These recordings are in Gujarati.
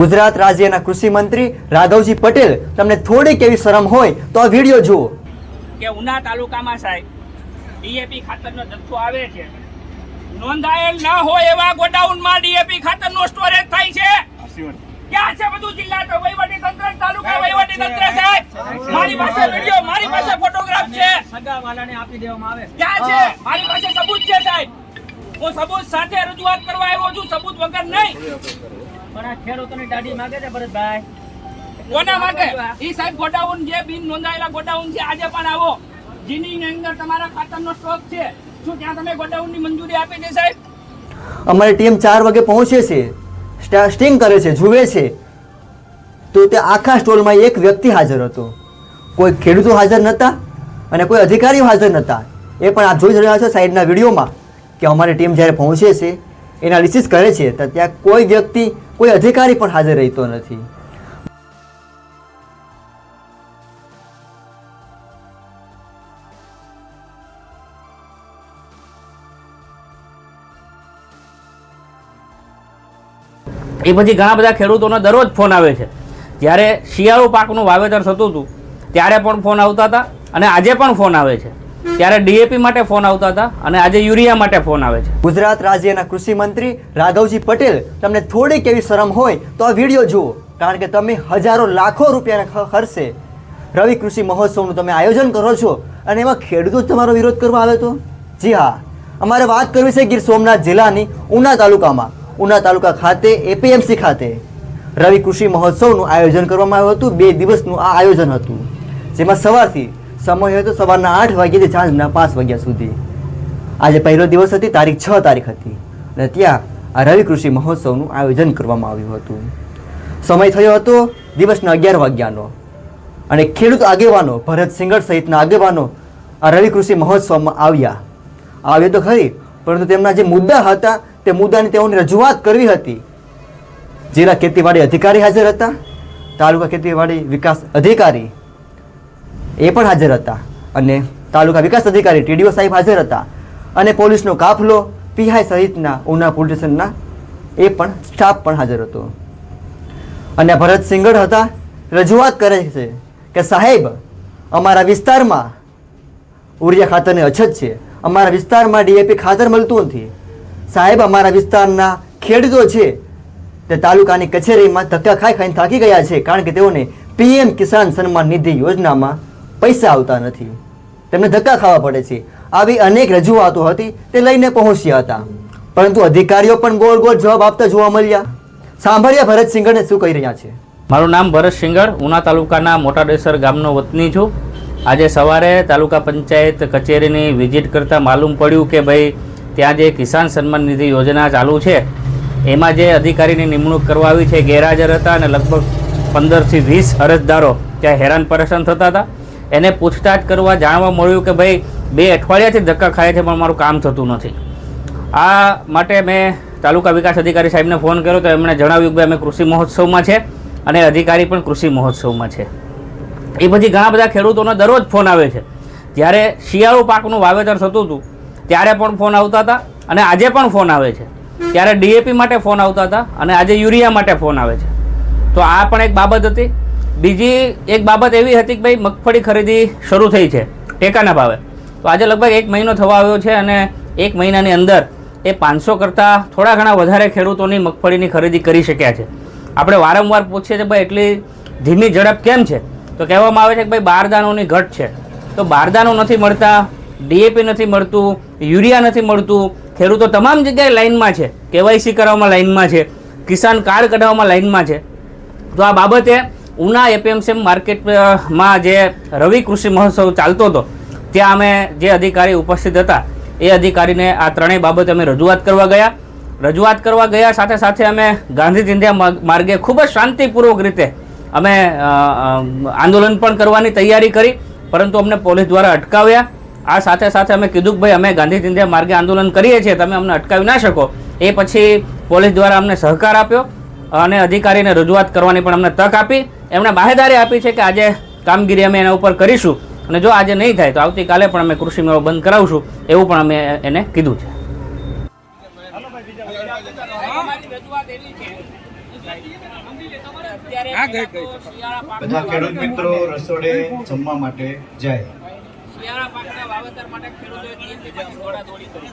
ગુજરાત રાજ્યના કૃષિ મંત્રી રાઘવજી પટેલ તમને થોડીક એવી શરમ હોય તો આ વીડિયો જુઓ. કે ઉના તાલુકામાં સાહેબ ડીએપી ખાતરનો જથ્થો આવે છે. નોંધાયેલ ન હોય એવા ગોડાઉનમાં ડીએપી ખાતરનો સ્ટોરેજ થાય છે. ક્યાં છે બધું જિલ્લા તો વહીવટી તંત્ર તાલુકા વહીવટી તંત્ર સાહેબ મારી પાસે વીડિયો મારી પાસે ફોટોગ્રાફ છે. સગાવાલાને આપી દેવામાં આવે. ક્યાં છે? મારી પાસે સબૂત છે સાહેબ. હું સબૂત સાથે રજૂઆત કરવા આવ્યો છું સબૂત વગર નહીં. પણ આ ખેડૂતોની દાઢી માંગે છે ભરતભાઈ. કોના માટે ઈ સાહેબ ગોડાઉન જે બિન નોંધાયેલા ગોડાઉન છે આજે પણ આવો. જેની અંદર તમારા ખાતરનો સ્ટોક છે. શું ત્યાં તમે ગોડાઉનની મંજૂરી આપી છે સાહેબ? અમારી ટીમ ચાર વાગે પહોંચે છે. સ્ટા- સ્ટિંગ કરે છે જુએ છે. તો તે આખા સ્ટોલમાં એક વ્યક્તિ હાજર હતો. કોઈ ખેડૂતો હાજર નહોતા અને કોઈ અધિકારીઓ હાજર નહોતા એ પણ આપ જોઈ રહ્યા છો સાઈડના વિડીયોમાં કે અમારી ટીમ જ્યારે પહોંચે છે એનાલિસિસ કરે છે તો ત્યાં કોઈ વ્યક્તિ કોઈ અધિકારી પણ હાજર રહેતો નથી. એ પછી ઘણા બધા ખેડૂતોનો દરરોજ ફોન આવે છે. જ્યારે શિયાળુ પાકનું વાવેતર થતું હતું, ત્યારે પણ ફોન આવતા હતા અને આજે પણ ફોન આવે છે. ત્યારે ડીએપી માટે ફોન આવતા હતા અને આજે યુરિયા માટે ફોન આવે છે. ગુજરાત રાજ્યના કૃષિ મંત્રી રાઘવજી પટેલ તમને થોડીક એવી શરમ હોય તો આ વીડિયો જુઓ, કારણ કે તમે હજારો લાખો રૂપિયાના ખર્ચે રવિ કૃષિ મહોત્સવનું તમે આયોજન કરો છો અને એમાં ખેડૂતો જ તમારો વિરોધ કરવા આવે તો? જી હા, અમારે વાત કરવી છે ગીર સોમનાથ જિલ્લાની ઉના તાલુકામાં. ઉના તાલુકા ખાતે, એપીએમસી ખાતે રવિ કૃષિ મહોત્સવનું આયોજન કરવામાં આવ્યું હતું. બે દિવસનું આ આયોજન હતું. જેમાં સવારથી સમય હતો સવારના આઠ વાગ્યાથી સાંજના પાંચ વાગ્યા સુધી. આજે પહેલો દિવસ હતી, તારીખ છ તારીખ હતી. અને ત્યાં આ રવિ કૃષિ મહોત્સવનું આયોજન કરવામાં આવ્યું હતું. સમય થયો હતો દિવસના અગિયાર વાગ્યાનો. અને ખેડૂત આગેવાનો, ભરત સિંગર સહિતના આગેવાનો આ રવિ કૃષિ મહોત્સવમાં આવ્યા. આવ્યા તો ખરી, પરંતુ તેમના જે મુદ્દા હતા, તે મુદ્દાની તેઓને રજૂઆત કરવી હતી. જિલ્લા ખેતીવાડી અધિકારી હાજર હતા, તાલુકા ખેતીવાડી વિકાસ અધિકારી એ પણ હાજર હતા. અને તાલુકા વિકાસ અધિકારી ટીડીઓ સાહેબ હાજર હતા. અને પોલીસનો કાફલો પીઆઈ સહિતના ઉના પોલીસ સ્ટેશનના એ પણ સ્ટાફ પણ હાજર હતો. અને ભરત સિંગડ હતા, રજૂઆત કરે છે કે સાહેબ, અમારા વિસ્તારમાં ઉરિયા ખાતરની અછત છે. અમારા વિસ્તારમાં ડીએપી ખાતર મળતું નથી. સાહેબ, અમારા વિસ્તારના ખેડૂતો છે, તે તાલુકાની કચેરીમાં ધક્કા ખાઈ ખાઈને થાકી ગયા છે. કારણ કે તેઓને પીએમ કિસાન સન્માન નિધિ યોજનામાં પૈસા આવતા નથી. તેમને ધક્કા ખાવા પડે છે. આવી અનેક રજૂઆતો હતી, તે લઈને પહોંચ્યા હતા. પરંતુ અધિકારીઓ પણ ગોળ ગોળ જવાબ આપતા જોવા મળ્યા. સાંભળ્યા ભરત સિંગરને શું કહી રહ્યા છે? મારું નામ ભરત સિંગડ ઉના તાલુકાના મોટાડેસર ગામનો વતની છું. આજે સવારે તાલુકા પંચાયત કચેરીની વિઝિટ કરતાં માલુમ પડ્યું કે ભાઈ, ત્યાં જે કિસાન સન્માન નિધિ યોજના ચાલુ છે, એમાં જે અધિકારીની નિમણૂક કરવા આવી છે, ગેરહાજર હતા અને લગભગ પંદરથી વીસ અરજદારો ત્યાં હેરાન પરેશાન થતા હતા. એને પૂછતાછ કરવા જાણવા મળ્યું કે ભાઈ, બે અઠવાડિયાથી ધક્કા ખાય છે, પણ મારું કામ થતું નથી. આ માટે મેં તાલુકા વિકાસ અધિકારી સાહેબને ફોન કર્યો તો એમણે જણાવ્યું કે અમે કૃષિ મહોત્સવમાં છે અને અધિકારી પણ કૃષિ મહોત્સવમાં છે. એ પછી ઘણા બધા ખેડૂતોનો દરરોજ ફોન આવે છે. જ્યારે શિયાળુ પાકનું વાવેતર થતું હતું, ત્યારે પણ ફોન આવતા હતા અને આજે પણ ફોન આવે છે. ત્યારે ડીએપી માટે ફોન આવતા હતા અને આજે યુરિયા માટે ફોન આવે છે. તો આ પણ એક બાબત હતી. બીજી એક બાબત એવી હતી કે ભાઈ મગફળી ખરીદી શરૂ થઈ છે, ટેકાના ભાવે. તો આજે લગભગ એક મહિનો થવા આવ્યો છે અને એક મહિનાની અંદર એ પાંચસો કરતાં થોડા ઘણા વધારે ખેડૂતોની મગફળીની ખરીદી કરી શક્યા છે. આપણે વારંવાર પૂછીએ છીએ, ભાઈ, એટલી ધીમી ઝડપ કેમ છે? તો કહેવામાં આવે છે કે ભાઈ, બારદાનોની ઘટ છે. તો બારદાનો નથી મળતા, ડીએપી નથી મળતું, યુરિયા નથી મળતું, ખેડૂતો તમામ જગ્યાએ લાઇનમાં છે, કેવાયસી કરાવવામાં લાઇનમાં છે, કિસાન કાર્ડ કઢાવવામાં લાઇનમાં છે. તો આ બાબતે ઉના એપીએમસી માર્કેટમાં જે રવિ કૃષિ મહોત્સવ ચાલતો હતો, ત્યાં અમે જે અધિકારી ઉપસ્થિત હતા, એ અધિકારીને આ ત્રણેય બાબતે અમે રજૂઆત કરવા ગયા. રજૂઆત કરવા ગયા સાથે સાથે અમે ગાંધી ચિંધ્યા માર્ગે ખૂબ જ શાંતિપૂર્વક રીતે અમે આંદોલન પણ કરવાની તૈયારી કરી, પરંતુ અમને પોલીસ દ્વારા અટકાવ્યા. આ સાથે સાથે અમે કીધું કે ભાઈ, અમે ગાંધી ચિંધ્યા માર્ગે આંદોલન કરીએ છીએ, તમે અમને અટકાવી ના શકો. એ પછી પોલીસ દ્વારા અમને સહકાર આપ્યો અને અધિકારીને રજૂઆત કરવાની પણ અમને તક આપી. એમણે બાહેદારી આપી છે કે આજે કામગીરી અમે એના ઉપર કરીશું. અને જો આજે નહીં થાય તો આવતીકાલે પણ અમે કૃષિ મેળો બંધ કરાવશું એવું પણ અમે એને કીધું છે. અમારી રજૂઆત એવી છે અત્યારે પહેલા તો શિયાળા પાકના બધા ખેડૂત મિત્રો રસોડે જમવા માટે જાય. શિયાળા પાકના વાવેતર માટે ખેડૂતોએ DAP દોડાદોડી કરી.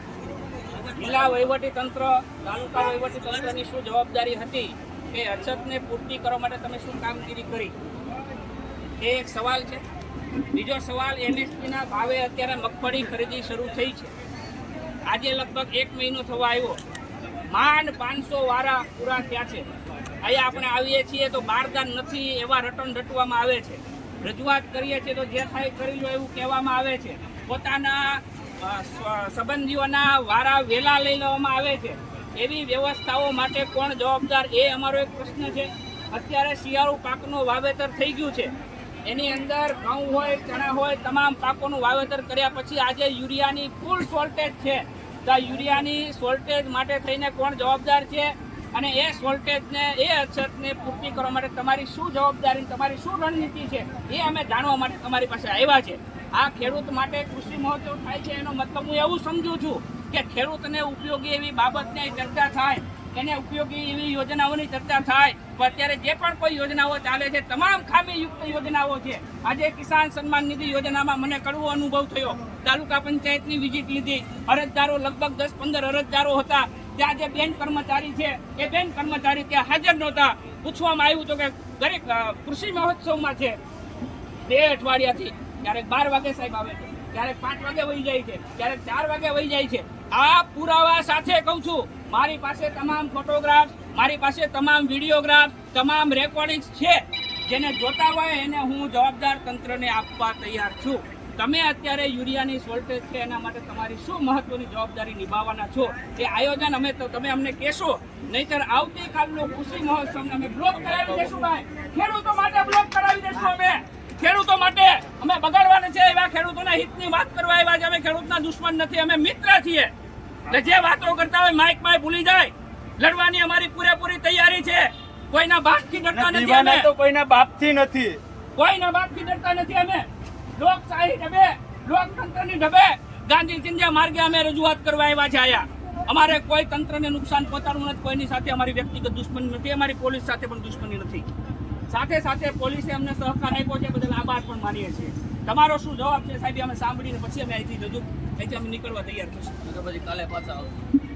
જિલ્લા વહીવટી તંત્ર તાલુકા વહીવટી તંત્રની શું જવાબદારી હતી? કે અછતને પૂર્તિ કરવા માટે તમે શું કામગીરી કરી? એ એક સવાલ છે. બીજો સવાલ NSP ના ભાવે અત્યારે મગફળી ખરીદી શરૂ થઈ છે. આજે લગભગ એક મહિનો થવા આવ્યો. માંડ પાંચસો વારા પૂરા થયા છે. અહીંયા આપણે આવીએ છીએ તો બારદાન નથી, એવા રટણ રટવામાં આવે છે. રજૂઆત કરીએ છીએ તો જે થાય કરી લો એવું કહેવામાં આવે છે. પોતાના સંબંધીઓના વારા વેલા લઈ લેવામાં આવે છે. એવી વ્યવસ્થાઓ માટે કોણ જવાબદાર એ અમારો એક પ્રશ્ન છે. અત્યારે શિયાળુ પાકનું વાવેતર થઈ ગયું છે. એની અંદર ઘઉં હોય, ચણા હોય, તમામ પાકોનું વાવેતર કર્યા પછી આજે યુરિયાની ફૂલ શોર્ટેજ છે. તો આ યુરિયાની શોર્ટેજ માટે થઈને કોણ જવાબદાર છે? અને એ શોર્ટેજને એ અછતને પૂર્તિ કરવા માટે તમારી શું જવાબદારી તમારી શું રણનીતિ છે એ અમે જાણવા માટે તમારી પાસે આવ્યા છે. આ ખેડૂત માટે કૃષિ મહોત્સવ થાય છે એનો મતલબ હું એવું સમજુ છું કે ખેડૂતને ઉપયોગી એવી બાબતની ચર્ચા થાય, એને ઉપયોગી એવી યોજનાઓની ચર્ચા થાય અત્યારે જે પણ કોઈ યોજનાઓ ચાલે છે, તમામ ખામીયુક્ત યોજનાઓ છે. આજે કિસાન સન્માન નિધિ યોજનામાં મને કડવો અનુભવ થયો. તાલુકા પંચાયતની વિઝિટ લીધી. અરજદારો લગભગ દસ પંદર અરજદારો હતા. ત્યાં જે બેન કર્મચારી છે, એ બેન કર્મચારી ત્યાં હાજર નહોતા. પૂછવામાં આવ્યું હતું કે દરેક કૃષિ મહોત્સવમાં છે. બે અઠવાડિયાથી, ક્યારેક બાર વાગે સાહેબ આવે છે. ક્યારેક પાંચ વાગે વહી જાય છે, ક્યારેક ચાર વાગે વહી જાય છે. આ પુરાવા સાથે કહું છું, મારી પાસે તમામ ફોટોગ્રાફ મારી પાસે તમામ વિડીયોગ્રાફ તમામ રેકોર્ડિંગ્સ છે. જેને જોતા હોય એને હું જવાબદાર તંત્રને આપવા તૈયાર છું. તમે અત્યારે યુરિયાની શોર્ટેજ છે, એના માટે તમારી શું મહત્વની જવાબદારી નિભાવવાના છો? એ આયોજન અમે તો, તમે અમને કહેશો. નહીતર આવતીકાલનો કૃષિ મહોત્સવ અમે બ્લોક કરાવી દેશું, ભાઈ. ખેડૂતો માટે બ્લોક કરાવી દેશું અમે. ખેડૂતો માટે અમે બગાડવાના છે એવા ખેડૂતોના હિતની વાત કરવા આવ્યા છે. અમે ખેડૂતના દુશ્મન નથી અમે મિત્ર છીએ. એટલે જે વાતો કરતા હોય માઇક માય ભૂલી જાય. લડવાની અમારી પૂરેપૂરી તૈયારી છે. કોઈના બાપથી ડરતા નથી અમે. તો કોઈના બાપથી નથી. કોઈના બાપથી ડરતા નથી અમે. લોકશાહી ઢબે લોકતંત્રની ઢબે ગાંધી ચિંધ્યા માર્ગે અમે રજૂઆત કરવા આવ્યા છે આયા. અમારે કોઈ તંત્રને નુકસાન પહોંચાડવું નથી કોઈની સાથે અમારી વ્યક્તિગત દુશ્મની નથી અમારી પોલીસ સાથે પણ દુશ્મની નથી. સાથે સાથે પોલીસે અમને સહકાર આપ્યો છે બદલ આભાર પણ માનીએ છીએ. તમારો શું જવાબ છે સાહેબ? અમે સાંભળીને પછી અમે અહીંથી રજૂ અહીંથી અમે નીકળવા તૈયાર થશું. પછી કાલે પાછા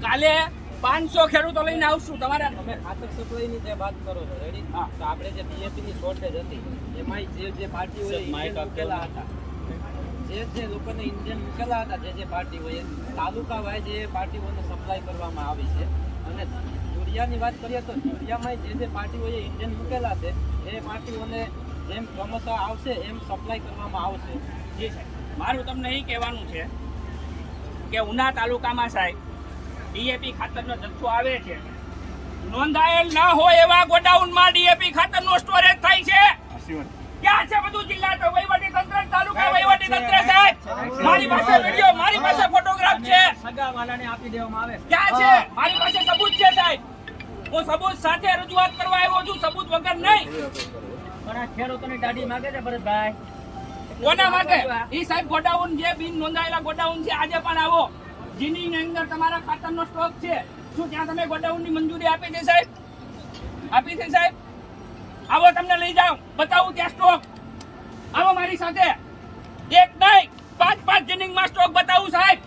કાલે પાંચસો ખેડૂતો લઈને આવશું તમારે તમે ખાતર સપ્લાયની જે વાત કરો છો રેડી હા. તો આપણે જે બીએસપી ની શોર્ટેજ હતી એમાં જે જે પાર્ટી હોય માઇક આપેલા હતા જે જે લોકોને ઇન્ડિયન મૂકેલા હતા જે જે પાર્ટીઓએ તાલુકા વાઇઝ એ પાર્ટીઓને સપ્લાય કરવામાં આવી છે. અને યુરિયાની વાત કરીએ તો યુરિયામાં જે જે પાર્ટીઓએ ઇન્જિન મૂકેલા છે એ પાર્ટીઓને જેમ ક્રમશઃ આવશે એમ સપ્લાય કરવામાં આવશે. જી સાહેબ. મારું તમને એ કહેવાનું છે કે ઉના તાલુકામાં સાહેબ ડીએપી ખાતરનો જથ્થો આવે છે. નોંધાયેલ ન હોય એવા ગોડાઉનમાં ડીએપી ખાતરનો સ્ટોરેજ થાય છે. ક્યાં છે બધું જિલ્લા તો વહીવટી તંત્ર તાલુકા વહીવટી તંત્ર સાહેબ. મારી પાસે વિડિયો મારી પાસે ફોટોગ્રાફ છે. સગાવાલાને આપી દેવામાં આવે. ક્યાં છે? મારી પાસે સબૂત છે સાહેબ. હું સબૂત સાથે રજૂઆત કરવા આવ્યો છું સબૂત વગર નહીં. પણ આ ખેડૂતોની દાઢી માગે છે ભરતભાઈ. કોના માગે? ઈ સાહેબ ગોડાઉન જે બિન નોંધાયેલા ગોડાઉન છે આજે પણ આવો. જેની અંદર તમારા ખાતરનો સ્ટોક છે. શું ત્યાં તમે ગોડાઉનની મંજૂરી આપી છે સાહેબ? આપી છે સાહેબ? આવો તમને લઈ જાઉં. બતાવું ત્યાં સ્ટોક. આવો મારી સાથે. એક નહીં પાંચ પાંચ જિનિંગમાં સ્ટોક બતાવું સાહેબ.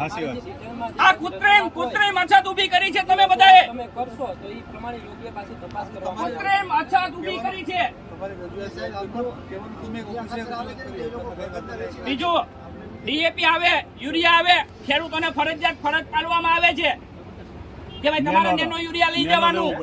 આ કૃત્રિમ કૃત્રિમ અછત ઊભી કરી છે તમે કરશો તો એ પ્રમાણે યોગ્ય પાછી તપાસ કરવામાં પ્રેમ અછત ઊભી કરી છે. બીજું ડીએપી આવે યુરિયા આવે ખેડૂતોને ફરજિયાત ફરજ પાડવામાં આવે છે. કે ભાઈ તમારે નેનો યુરિયા લઈ જવાનું?